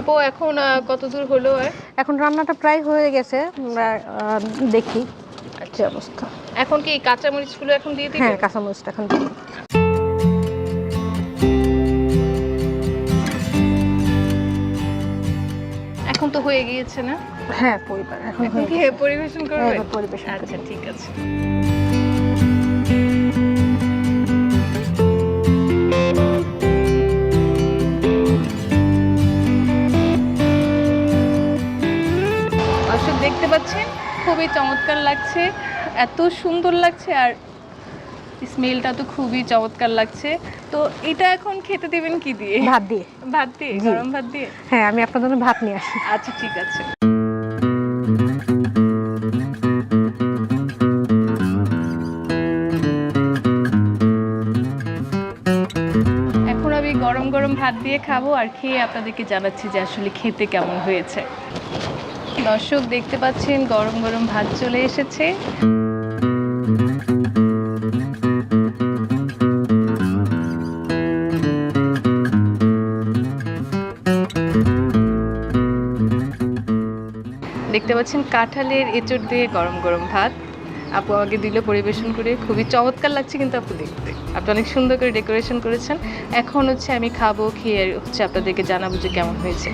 কত দূর হলো এখন রান্নাটা প্রায় হয়ে গেছে আমরা দেখি আচ্ছা। অবস্থা। এখন কি কাঁচা মরিচগুলো এখন দিয়ে দিবে হ্যাঁ কাঁচামরিচটা এখন দিই। এখন তো হয়ে গিয়েছে না? হ্যাঁ পরিবার এখন এখন কি পরিবেশন হ্যাঁ, করবে পরিবেশন করি। আচ্ছা ঠিক আছে। দেখতে পাচ্ছেন? খুবই চমৎকার লাগছে। এত সুন্দর লাগছে আর স্মেলটা তো খুবই চমৎকার লাগছে। তো এটা এখন খেতে দেবেন কি দিয়ে? ভাত দিয়ে। ভাত দিয়ে? গরম ভাত দিয়ে? হ্যাঁ আমি আপনার জন্য ভাত নিয়ে আসি। আচ্ছা ঠিক আছে। এখন আমি গরম গরম ভাত দিয়ে খাব আর খেয়ে আপনাদেরকে জানাচ্ছি যে আসলে খেতে কেমন হয়েছে। দর্শক দেখতে পাচ্ছেন, গরম গরম ভাত চলে এসেছে। দেখতে পাচ্ছেন, কাঁঠালের এঁচড় দিয়ে গরম গরম ভাত। আপু আমাকে দিল পরিবেশন করে, খুবই চমৎকার লাগছে কিন্তু আপু দেখতে। আপনি অনেক সুন্দর করে ডেকোরেশন করেছেন। এখন হচ্ছে আমি খাব, খেয়ে হচ্ছে আপনাদেরকে জানাব যে কেমন হয়েছে।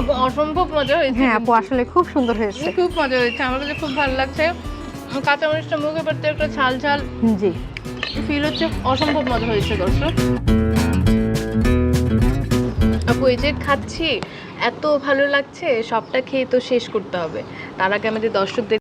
অসম্ভব মজা হয়েছে। হ্যাঁ আপু আসলে খুব সুন্দর হয়েছে। খুব মজা হয়েছে আমার কাছে খুব ভালো লাগছে। কাঁচা মরিচটা মুখে পড়তে একটা ঝাল ঝাল জি। ফিল হচ্ছে অসম্ভব মজা হয়েছে দর্শক। আপু এই যে খাচ্ছি এত ভালো লাগছে সবটা খেয়ে তো শেষ করতে হবে। তার আগে আমাদের দর্শকদের